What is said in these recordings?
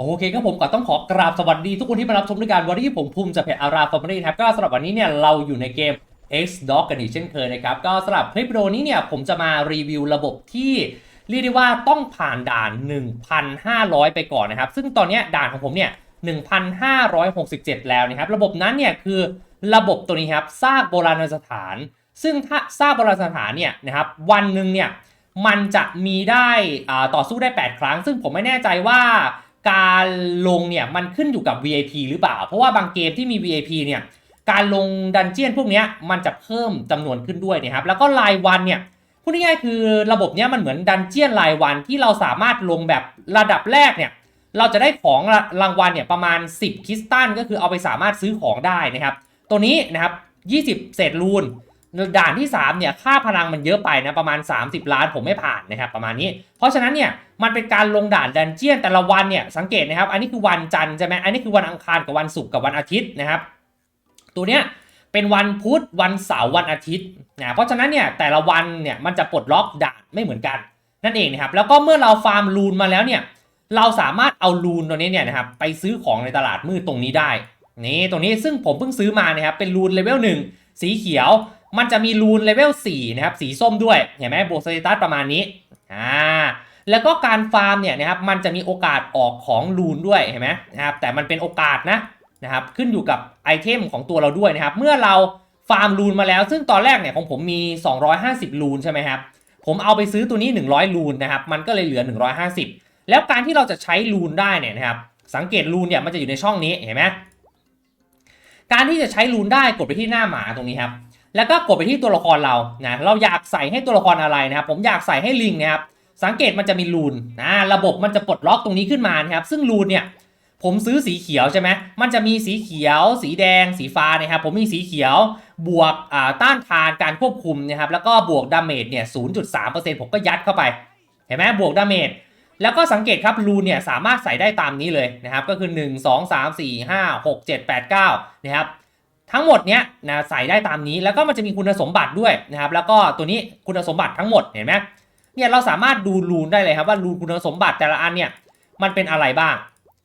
โอเคครับผมก็ต้องขอกราบสวัสดีทุกคนที่มารับชมด้วยกันวันนี้ผมภูมิจากเพจอาราฟอร์มรี่ครับก็สำหรับวันนี้เนี่ยเราอยู่ในเกม X Dog กันอีกเช่นเคยนะครับ ก็สำหรับคลิปวิดีโอนี้เนี่ยผมจะมารีวิวระบบที่เรียกได้ว่าต้องผ่านด่าน 1,500 ไปก่อนนะครับ ซึ่งตอนนี้ด่านของผมเนี่ย 1,567 แล้วนะครับ ระบบนั้นเนี่ยคือระบบตัวนี้ครับซากโบราณสถาน ซึ่งถ้าซากโบราณสถานเนี่ยนะครับวันหนึ่งเนี่ยมันจะมีได้อ่าต่อสู้ได้ 8 ครั้ง ซึ่งผมไม่แน่ใจว่า การลงเนี่ยมันขึ้นอยู่กับ VIP หรือเปล่า เพราะว่าบางเกมที่มี VIP เนี่ยการลงดันเจียนพวกนี้มันจะเพิ่มจำนวนขึ้นด้วยนะครับแล้วก็รายวันเนี่ยพูดง่ายๆคือระบบเนี้ยมันเหมือนดันเจียนรายวันที่เราสามารถลงแบบระดับแรกเนี่ยเราจะได้ของรางวัลเนี่ยประมาณ 10 คริสตัลก็คือเอาไปสามารถซื้อของได้นะครับ ตัวนี้นะครับ 20 เศษรูน ด่านที่3เนี่ยค่าพลังมันเยอะไปนะประมาณ 30 ล้านผมไม่ผ่านนะครับประมาณนี้ เพราะฉะนั้นเนี่ยมันเป็นการลงด่านดันเจียนแต่ละวันเนี่ยสังเกตนะครับ อันนี้คือวันจันทร์ใช่ไหมอันนี้คือวันอังคารกับวันศุกร์กับวันอาทิตย์นะครับ ตัวเนี้ยเป็นวันพุธวันเสาร์วันอาทิตย์นะเพราะฉะนั้นเนี่ยแต่ละวันเนี่ยมันจะปลดล็อกด่านไม่เหมือนกัน นั่นเองนะครับแล้วก็เมื่อเราฟาร์มรูนมาแล้วเนี่ยเราสามารถเอารูนตัวนี้เนี่ยนะครับไปซื้อของในตลาดมืดตรงนี้ได้นี่ตรงนี้ซึ่งผมเพิ่งซื้อมานะครับเป็นรูนเลเวล1สีเขียว มันจะมีรูนเลเวล4นะครับสีส้มด้วยเห็นไหมบวกสเตตัสประมาณนี้อ่าแล้วก็การฟาร์มเนี่ยนะครับมันจะมีโอกาสออกของรูนด้วยเห็นไหมนะครับแต่มันเป็นโอกาสนะนะครับขึ้นอยู่กับไอเทมของตัวเราด้วยนะครับ เมื่อเราฟาร์มรูนมาแล้ว ซึ่งตอนแรกเนี่ยของผมมี 250 รูนใช่ไหมครับผมเอาไปซื้อตัวนี้ 100 รูนนะครับมันก็เลยเหลือ 150 แล้วการที่เราจะใช้รูนได้เนี่ยนะครับสังเกตรูนเนี่ยมันจะอยู่ในช่องนี้เห็นไหมการที่จะใช้รูนได้กดไปที่หน้าหมาตรงนี้ครับ แล้วก็กดไปที่ตัวละครเรานะเราอยากใส่ให้ตัวละครอะไรนะครับ ผมอยากใส่ให้ลิงนะครับสังเกตมันจะมีรูนนะระบบมันจะปลดล็อกตรงนี้ขึ้นมานะครับ ซึ่งรูนเนี่ยผมซื้อสีเขียวใช่ไหมมันจะมีสีเขียว สีแดง สีฟ้านะครับ ผมมีสีเขียวบวกอ่าต้านทานการควบคุมนะครับ แล้วก็บวกดาเมจเนี่ย 0.3%ผมก็ยัดเข้าไป เห็นไหมบวกดาเมจ แล้วก็สังเกตครับรูนเนี่ยสามารถใส่ได้ตามนี้เลยนะครับ ก็คือ 1 2 3 4 5 6 7 8 9 นะครับ ทั้งหมดเนี้ยนะใส่ได้ตามนี้แล้วก็มันจะมีคุณสมบัติด้วยนะครับ แล้วก็ตัวนี้คุณสมบัติทั้งหมดเห็นไหมเนี่ยเราสามารถดูรูนได้เลยครับว่ารูนคุณสมบัติแต่ละอันเนี่ยมันเป็นอะไรบ้าง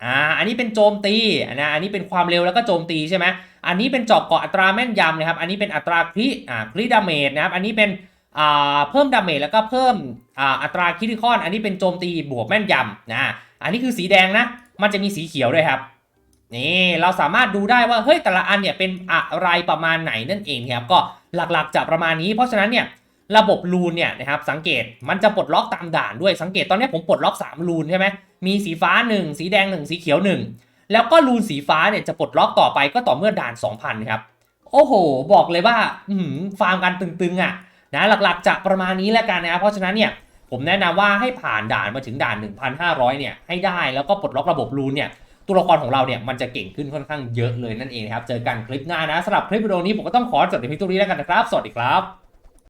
อ่าอันนี้เป็นโจมตีนะอันนี้เป็นความเร็วแล้วก็โจมตีใช่ไหมอันนี้เป็นจาะเกาะอัตราแม่นยำนะครับ อันนี้เป็นอัตราคริอ่าคริดาเมจนะครับ อันนี้เป็นอ่าเพิ่มดาเมจแล้วก็เพิ่มอ่าอัตราคริติคอน อันนี้เป็นโจมตีบวกแม่นยำนะอันนี้คือสีแดงนะมันจะมีสีเขียวด้วยครับ นี่เราสามารถดูได้ว่าเฮ้ยแต่ละอันเนี่ยเป็นอะไรประมาณไหนนั่นเองครับก็หลักๆจะประมาณนี้ เพราะฉะนั้นเนี่ยระบบรูนเนี่ยนะครับสังเกตมันจะปลดล็อกตามด่านด้วยสังเกตตอนนี้ผมปลดล็อก 3 รูนใช่ไหมมีสีฟ้า 1 สีแดง 1 สีเขียว 1 แล้วก็รูนสีฟ้าเนี่ยจะปลดล็อกต่อไปก็ต่อเมื่อด่าน 2,000ครับโอ้โห บอกเลยว่าอืฟาร์มกันตึงๆอะนะหลักๆจะประมาณนี้แล้วกันนะครับเพราะฉะนั้นเนี่ยผมแนะนำว่าให้ผ่านด่านมาถึงด่าน 1,500เนี่ยให้ได้แล้วก็ปลดล็อกระบบรูนเนี่ย ตัวละครของเราเนี่ยมันจะเก่งขึ้นค่อนข้างเยอะเลยนั่นเองนะครับ เจอกันคลิปหน้านะสำหรับคลิปวิดีโอนี้ผมก็ต้องขอจบในพียงเท่านี้แล้วกันนะครับ สวัสดีครับ